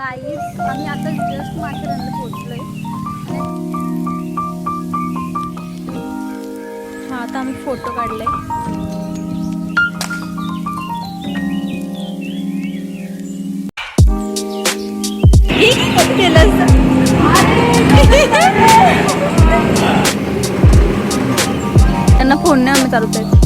काही आम्ही आता जस्ट माथेरानला पोहोचलोय. हा आता आम्ही फोटो काढलाय. त्यांना फोन नाही आम्ही चालवत आहे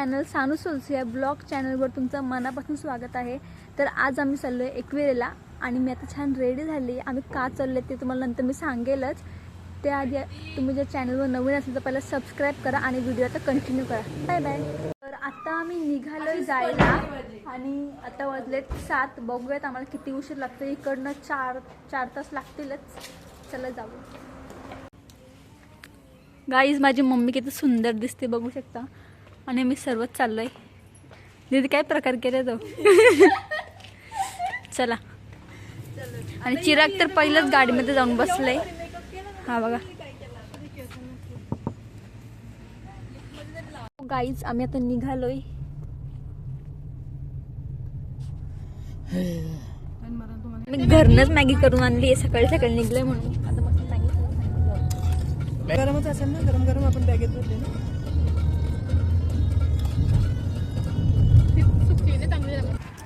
चॅनल सानू सोल्स या ब्लॉग चॅनलवर तुमचं मनापासून स्वागत आहे. तर आज आम्ही चाललो आहे एकविरेला आणि मी आता छान रेडी झाली. आम्ही का चाललो ते तुम्हाला नंतर मी सांगेलच. त्याआधी तुम्ही जर चॅनलवर नवीन असेल तर पहिला सबस्क्राईब करा आणि व्हिडिओ आता कंटिन्यू करा. बाय बाय तर आता आम्ही निघालोय जायला आणि आता वाजलेत सात. बघूयात आम्हाला किती उशीर लागतो इकडनं चार चार तास लागतीलच. चला जाऊ. गाईज माझी मम्मी किती सुंदर दिसते बघू शकता. आणि मी सर्वच चाललोय. दीदी काय प्रकार केले तो? चला. आणि चिराग तर पहिलंच गाडीमध्ये जाऊन बसलंय हा बघा. गाईज आम्ही आता निघालोय. मी घरनच मॅगी करून आणली सकाळी सकाळी निघलोय म्हणून. आता मस्त मॅगी खाऊन गरमच असेल ना गरम गरम आपण बॅगेत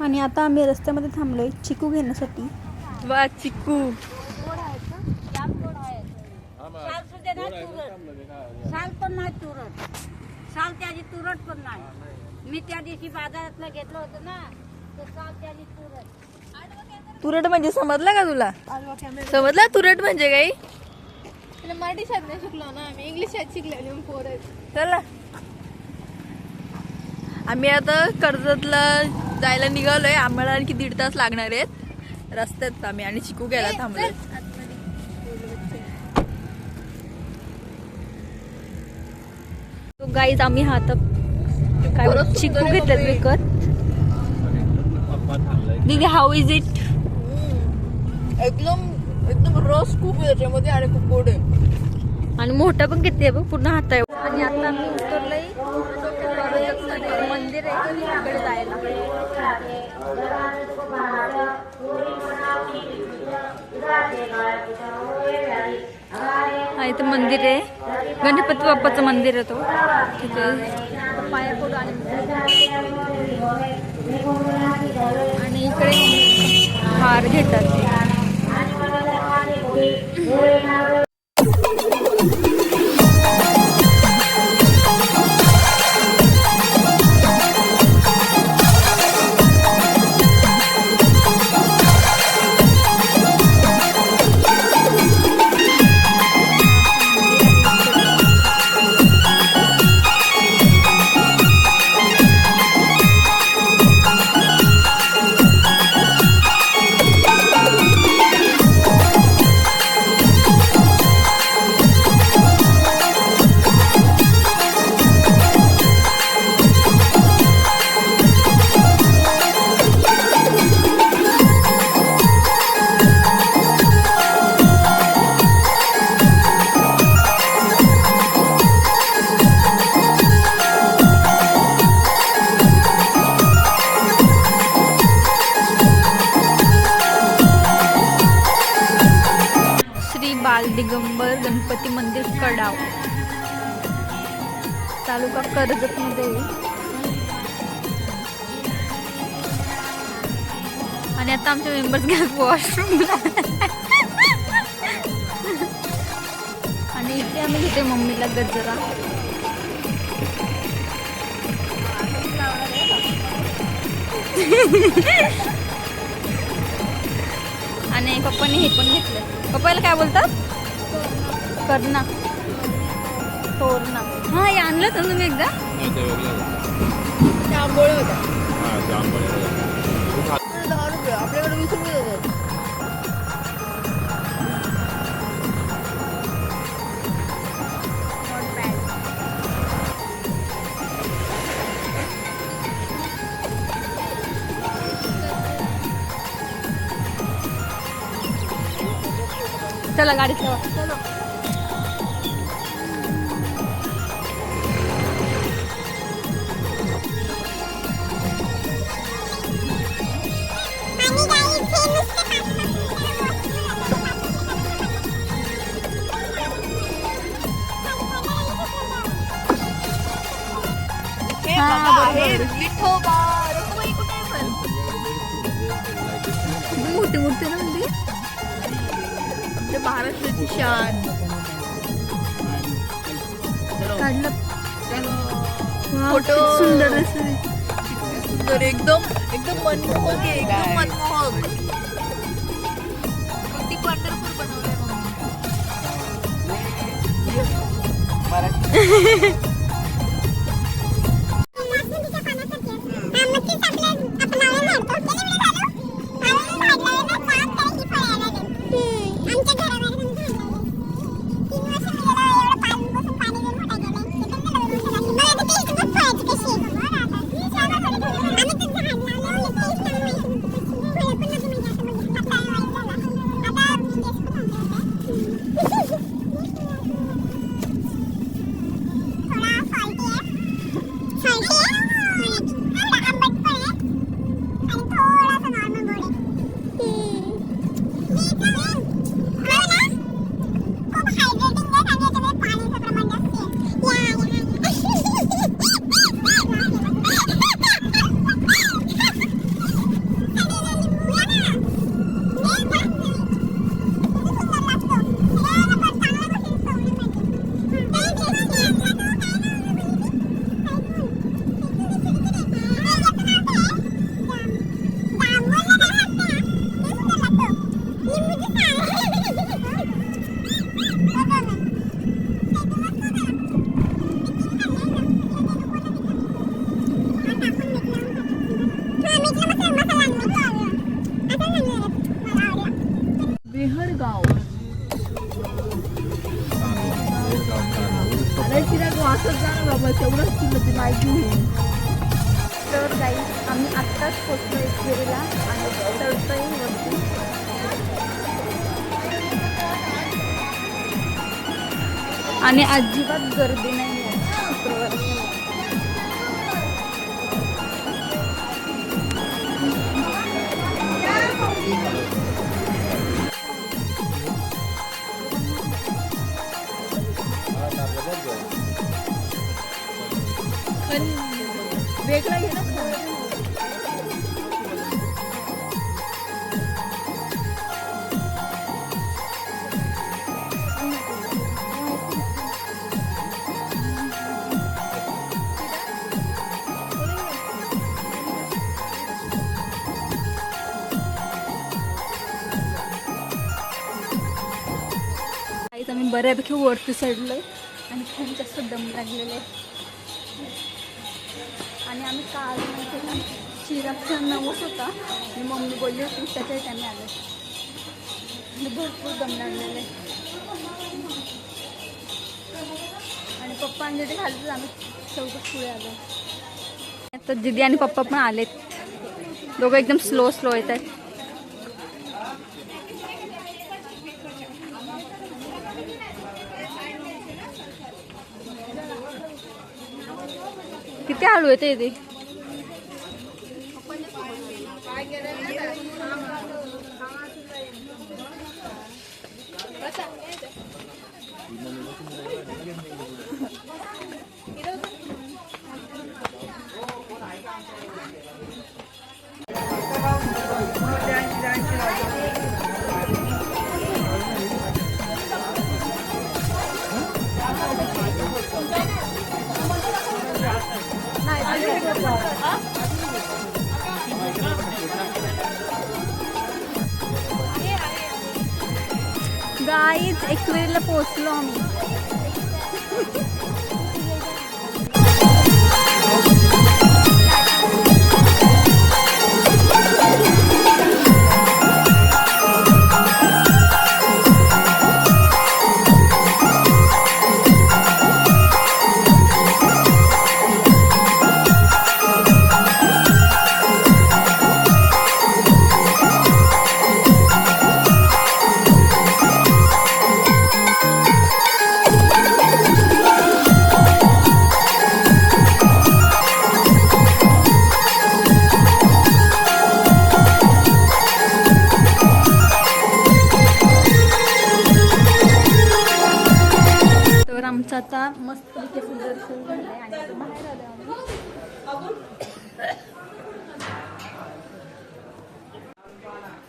आणि आता आम्ही रस्त्यामध्ये थांबलोय चिकू घेण्यासाठी. वा चिकू. साल पण नाही तुरट साल त्याची तुरट पण नाही मी त्या दिवशी बाजारातलं घेतलं होतं ना तर साल त्याची तुरट तुरट म्हणजे समजलं का तुला? समजला तुरट म्हणजे काही? मराठी शाळेत नाही शिकलो ना आम्ही इंग्लिश शाळेत शिकलेली पोरं. चला. आम्ही आता कर्जतला जायला निघालोय. आम्हाला आणखी दीड तास लागणार आहेत. रस्त्यात आम्ही आणि चिकू घ्यायला थांबलोय. गाईज आम्ही हा आता काय चिकू घेतलेत विकत. दीदी हाऊ इज इट एकदम एकदम रस खूप आहे त्याच्यामध्ये आणि खूप गोड आहे. आणि मोठा पण किती आहे बघ पूर्ण हात आहे आणि आता आम्ही उतरलोय. मंदिर आहे. तिकडे जायला हा इथं मंदिर आहे. गणपती बाप्पाचं मंदिर आहे तो. तिथे पाया पडू आणि आणि इकडे हार घेतात वॉशरूमला आणि इथे आम्ही घेते मम्मीला गजरा. आणि पप्पाने हे पण घेतलं. पप्पाला काय बोलतात? कर्णा. तोरणा हा हे आणलं होतं ना तुम्ही एकदा? त्या आपल्याकडे वीस रुपये देतात चला गाडी ठेवा. आणि अजिबात गर्दी नाही वेगळं शुक्रवारी वेगळा घे वरती काहीच आहे बऱ्यापैकी वरती आणि खूप जास्त दम लागलेलं आहे. आणि आम्ही काल म्हणजे माहिती चिरागचा नवस होता. आणि मम्मी बोलली होती त्याच्या आम्ही आले. आणि भरपूर दम लागलेले आणि पप्पा आणि तिथे खाली आम्ही चौकच पुढे आलो. आता दिदी आणि पप्पा पण आलेत. दोघं एकदम स्लो स्लो येत आहेत. किती हळू येते गाईच एकविरीला पोचलो आम्ही.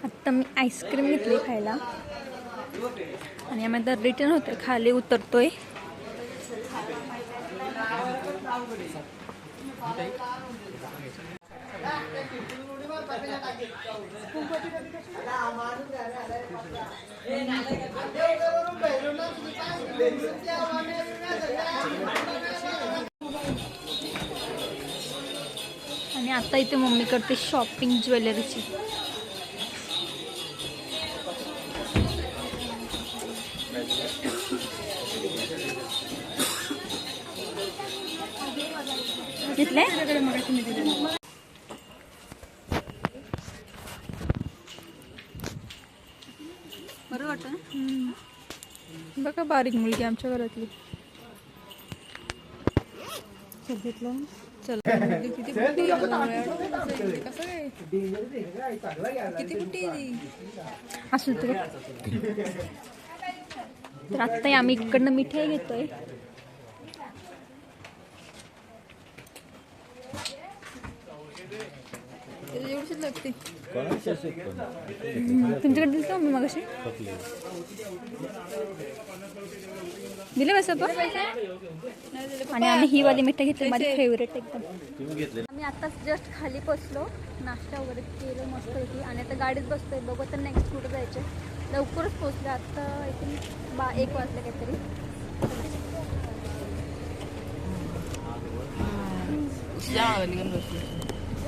आत्ता मी आईस्क्रीम घेतली खायला. आणि आम्ही आता रिटर्न होतोय खाली उतरतोय. आता इथे मम्मी करते शॉपिंग ज्वेलरीची घेतले बरं वाटतं बघा बारीक मुलगी आमच्या घरातली. चल. किती काय किती बुट्टी आहे? ती? असू तर तर आत्ताही आम्ही इकडनं मिठाई घेतोय. एवढीच लागते. तुमच्याकडे दिलं का मी मगाशी. दिले बस आपण आणि आम्ही ही वाली मिठाई घेतली माझी फेवरेट एकदम. आम्ही आताच जस्ट खाली बसलो. नाश्ता वगैरे केलं मस्त होती. आणि आता गाडीत बसतोय. बघू तर नेक्स्ट कुठं जायचं. लवकरच पोहोचले. आता इथून बा एक वाजले काहीतरी.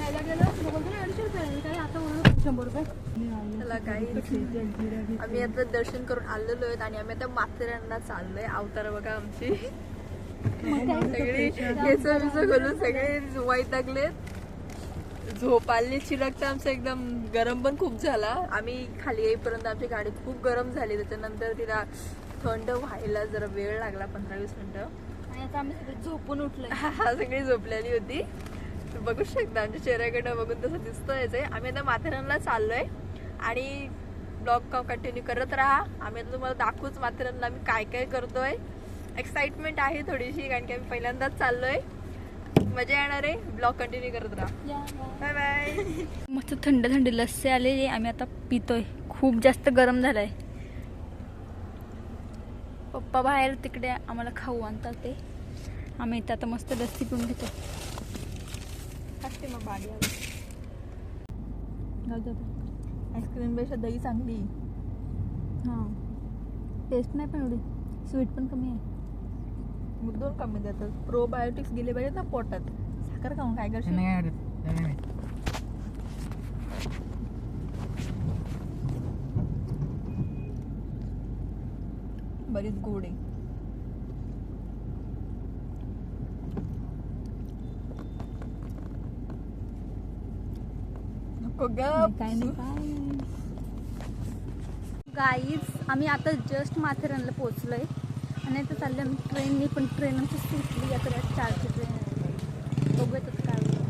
जायला गेलो बघू ना अडीचशे रुपये काय आता म्हणून शंभर रुपये. चला काही आम्ही आता दर्शन करून आलेलो आहेत आणि आम्ही आता माथेरानला चाललोय. अवतार बघा आमची. सगळे केस बिस घालून सगळे वैतागलेत झोप आली. चिरकतं आमचं एकदम गरम पण खूप झाला. आम्ही खाली येईपर्यंत आमची गाडी खूप गरम झाली. त्याच्यानंतर तिला थंड व्हायला जरा वेळ लागला पंधरा वीस मिनिटं. आणि आता आम्ही सगळे झोपून उठलोय. हा सगळी झोपलेली होती. बघू शकता आमच्या चेहऱ्याकडनं बघून तसं दिसतंयच आहे आम्ही आता माथेरानला चाललोय आणि ब्लॉग कंटिन्यू करत राहा. आम्ही आता तुम्हाला दाखवूच माथेरानला आम्ही काय काय करतोय. एक्साइटमेंट आहे थोडीशी कारण की आम्ही पहिल्यांदाच चाललोय. मजा येणार आहे. ब्लॉग कंटिन्यू करत राहा. बाय बाय मस्त थंड थंड लस्सी आलेली आम्ही आता पितोय. खूप जास्त गरम झालंय. पप्पा बाहेर तिकडे आम्हाला खाऊ आणतात ते. आम्ही इथं आता मस्त लस्सी पिऊन घेतो. असते मग बाडी आईस्क्रीमपेक्षा दही चांगली. हां. टेस्ट नाही पण एवढी. स्वीट पण कमी आहे. मुद्दोन कमी देतात. प्रोबायोटिक्स गेले पाहिजेत ना पोटात. साखर खाऊन काय करशील? बरीच गोड आहे. काय गाईज आम्ही आता जस्ट माथेरानला पोहोचलोय. आणि आता चालले आम्ही ट्रेनने पण ट्रेन आमची सुटली आता चारची ट्रेन बघूयात आता काय होतं.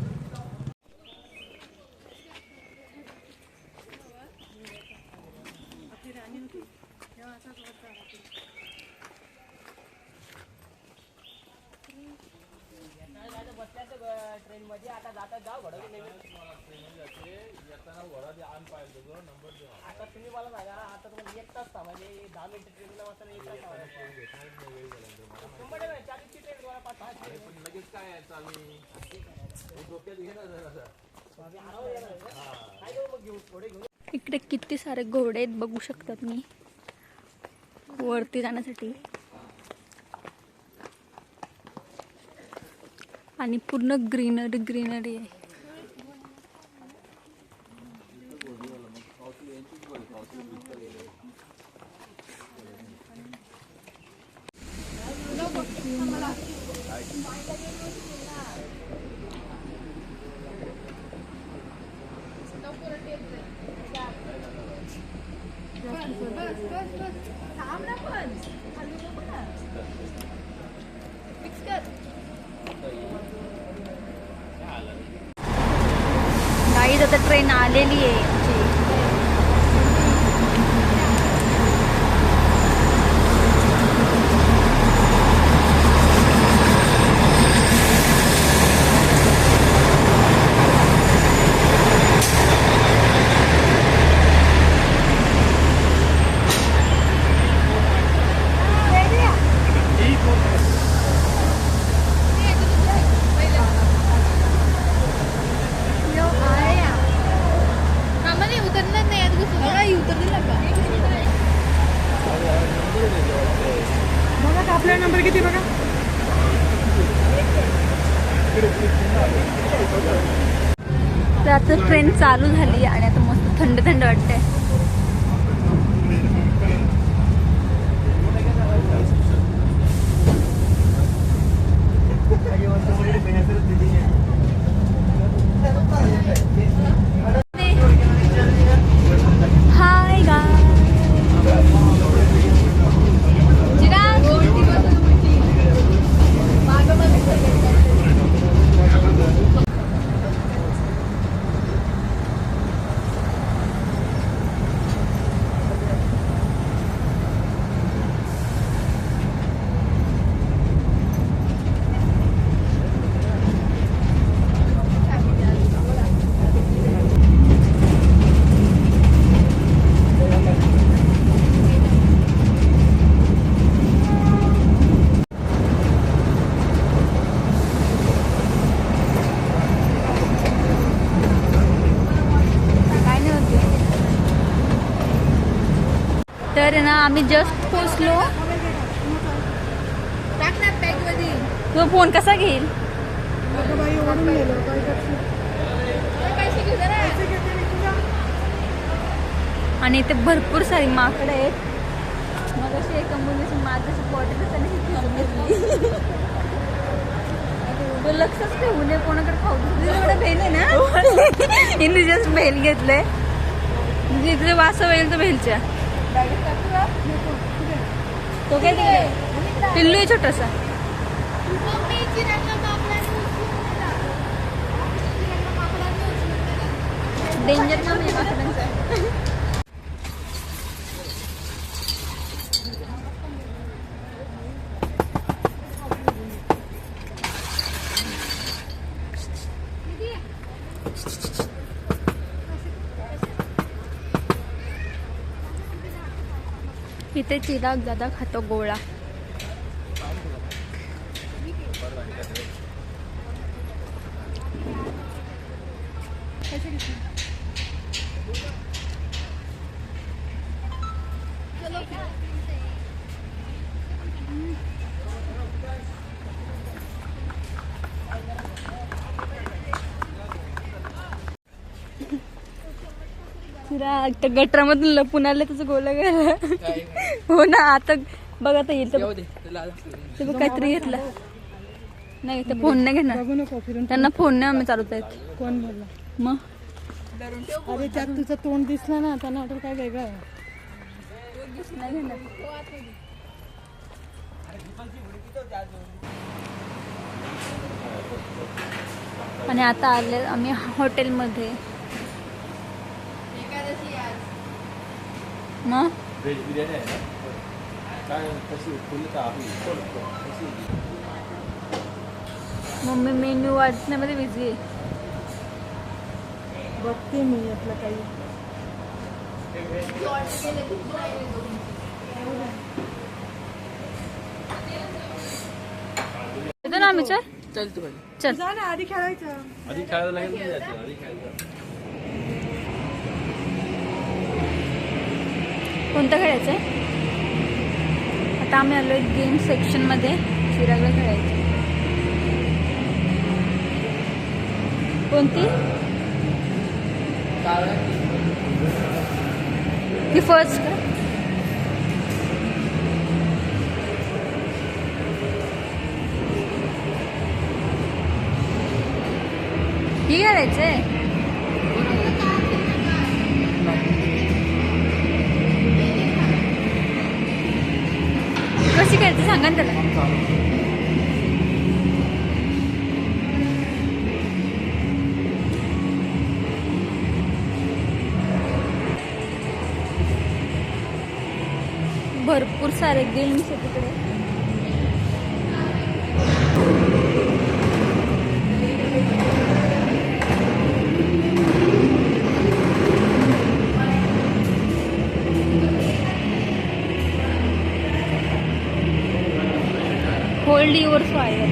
इकडे किती सारे घोडे आहेत बघू शकतात मी. वरती जाण्यासाठी. आणि पूर्ण ग्रीनरी ग्रीनरी आहे गाईज आता ट्रेन आता ट्रेन चालू झाली आणि आता मस्त थंड थंड वाटतंय. आम्ही जस्ट पोचलो तो फोन कसा घेईल? आणि इथे भरपूर सारी माकडं आहेत. मग अशी एका मुलीची माझ्याशी बॉटल तो लक्षच ठेवू नये कोणाकडे खाऊ एवढं भेल आहे ना? हिने जस्ट भेल घेतलंय. इथे वास होईल तर भेलच्या. तो काय पिल्लू आहे छोटासा. डेंजर काम आहे इथे चिराग दादा खातो गोळा. चिराग त्या गटरामधून लपून आलं त्याचं गोला गेला हो ना आता बघा येईल तर ते बघ काहीतरी घेतलं. नाही ते फोन नाही घेणार. त्यांना फोन नाही आम्ही चालवत आहेत. कोण बोलला? मग? अरे त्यात तुझं तोंड दिसलं ना त्यांना वाटलं काय वेगळं आणि आता आले आम्ही हॉटेलमध्ये. एकादशी आज. मग व्हेज बिर्याणी आहे ना काय कशी फुल का आपली कशी मम्मी मेन्यू वाचण्यामध्ये बिझी आहे. बघते मी यातलं काही. येतो ना आम्ही चल. चल तू चल. जा ना आधी खेळायचं. आधी खेळायला लागेल ना जायचं. आधी खेळायचं. कोणतं खेळायचं आहे आता आम्ही आलो आहे गेम सेक्शनमध्ये फिरायला खेळायचं कोणती? ती फर्स्ट का ही करायचंय कशी करायची सांगा ना त्याला. भरपूर सारे गेम्स आहेत तिकडे. Hold your fire.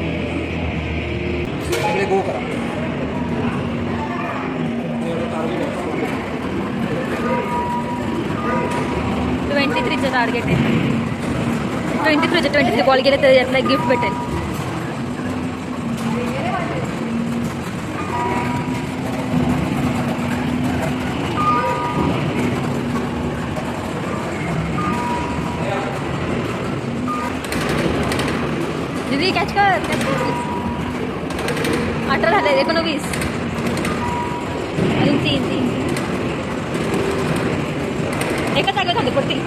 गो करा. ट्वेंटी थ्रीचं टार्गेट आहे. ट्वेंटी थ्रीचं ट्वेंटी थ्री बॉल गेले तर यातला गिफ्ट भेटेल. अठरा झाले एकोणवीस. अजून तीन तीन एका जागा झाली पडतील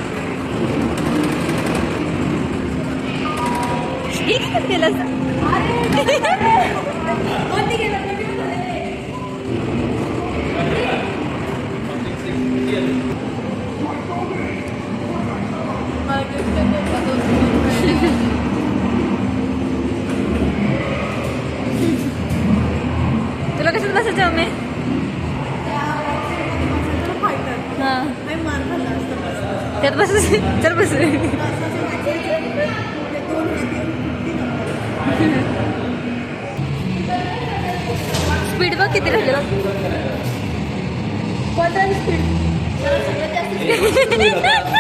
गेलं कसं बसायचं मी. हा. त्यात बस चल बस स्पीड बघ किती राहिलं स्पीड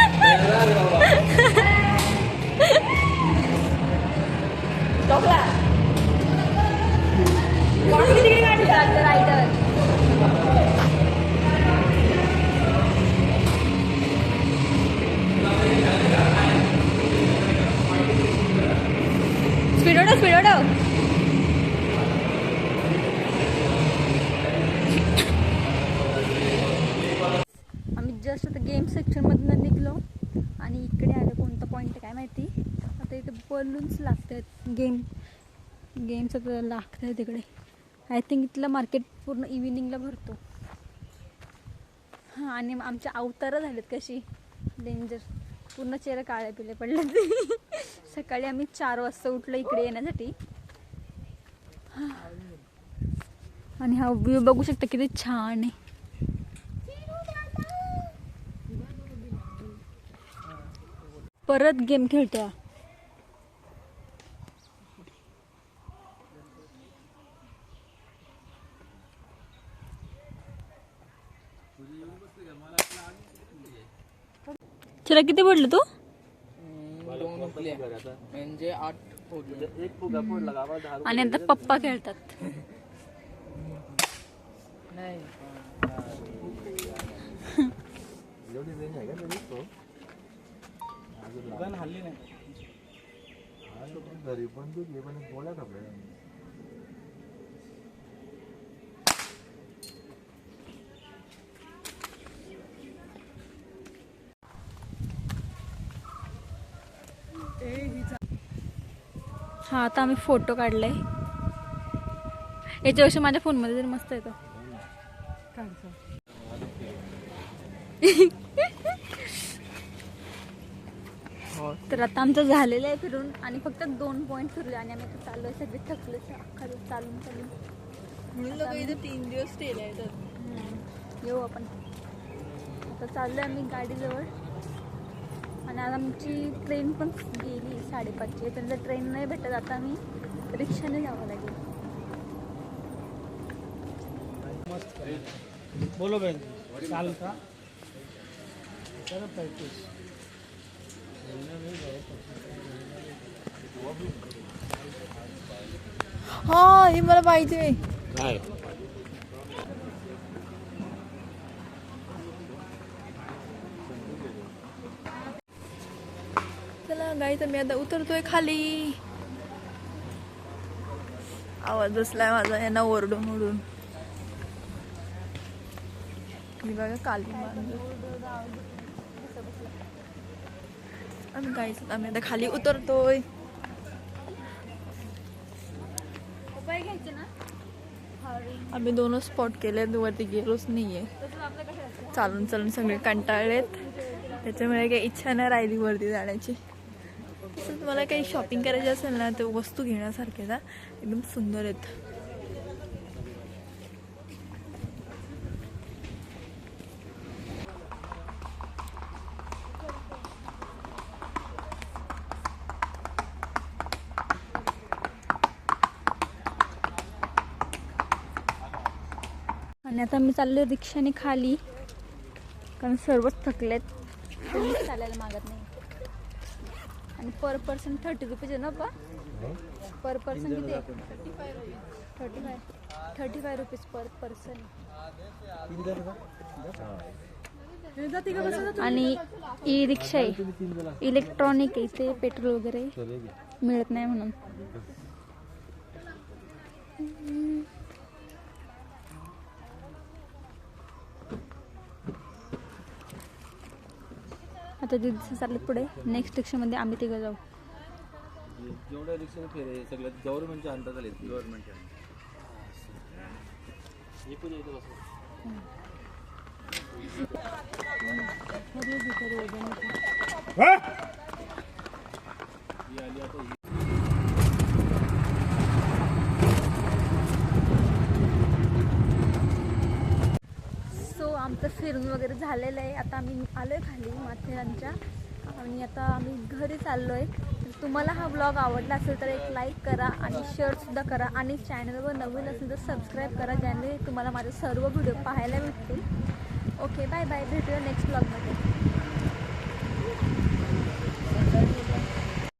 गेम्स आता लागत आहे तिकडे. आय थिंक इथलं मार्केट पूर्ण इव्हिनिंगला भरतो. हां आणि आमच्या अवतारं झालेत कशी? डेंजर पूर्ण चेहरा काळे पिले पडले सकाळी आम्ही चार वाजता उठलो इकडे येण्यासाठी. आणि हा व्ह्यू बघू शकता किती छान आहे. परत गेम खेळतोय. तुला किती पडलं तू? म्हणजे आठ आणि आता पप्पा खेळतात. हल्ली नाही घरी पण तू घे पण गोळ्या आपल्याला हा आता आम्ही फोटो काढलाय. याच्यावर्षी माझ्या फोनमध्ये तरी मस्त येतो. तर आता आमचं झालेलं आहे फिरून आणि फक्त दोन पॉईंट फिरले आणि आम्ही आता चाललोय सगळे थकले अख्खा दिवस चालून चालून. म्हणून लोक इथे तीन दिवस स्टेला हम्म. येऊ आपण. आता चाललोय आम्ही गाडीजवळ. आणि आज आमची ट्रेन पण गेली साडेपाचची तर जर ट्रेन नाही भेटत. आता आम्ही रिक्षाने जावं लागेल. बोलो बहन चाल का करत प्रॅक्टिस हा हे मला पाहिजे काय चला गाईचा मी आता उतरतोय खाली. आवाज बसलाय माझा यांना ओरडून ओरडून मी बघा काली आम्ही गाईच आम्ही आता खाली उतरतोय. आम्ही दोनच स्पॉट केले वरती गेलोच नाहीये. चालून चालून सगळे कंटाळलेत. त्याच्यामुळे काही इच्छा नाही राहिली वरती जाण्याची. असं तुम्हाला काही शॉपिंग करायची असेल ना तर वस्तू घेण्यासारख्या एकदम सुंदर आहेत. आणि आता मी चाललो रिक्षाने खाली कारण सर्वच थकलेत. चालायला मागत नाही. आणि पर पर्सन थर्टी रुपीज आहे ना बा? पर पर्सन किती thirty five. Thirty five rupees per person. आणि ई रिक्षा आहे. इलेक्ट्रॉनिक आहे इथे पेट्रोल वगैरे. मिळत नाही म्हणून. आता दिवस चालत पुढे. नेक्स्ट रिक्षामध्ये आम्ही तिघं जाऊ. जेवढ्या रिक्षा फेरे सगळ्यात गव्हर्नमेंटच्या अंदाज आले गव्हर्नमेंटच्या एकूण आमचं फिरून वगैरे झालेलं आहे. आता आम्ही आलो आहे खाली माथेरानच्या. आणि आता आम्ही घरी चाललो आहे तर तुम्हाला हा ब्लॉग आवडला असेल तर एक लाईक करा आणि शेअरसुद्धा करा. आणि चॅनलवर नवीन असेल तर सबस्क्राईब करा ज्याने तुम्हाला माझे सर्व व्हिडिओ पाहायला भेटतील. ओके बाय बाय भेटूया नेक्स्ट ब्लॉगमध्ये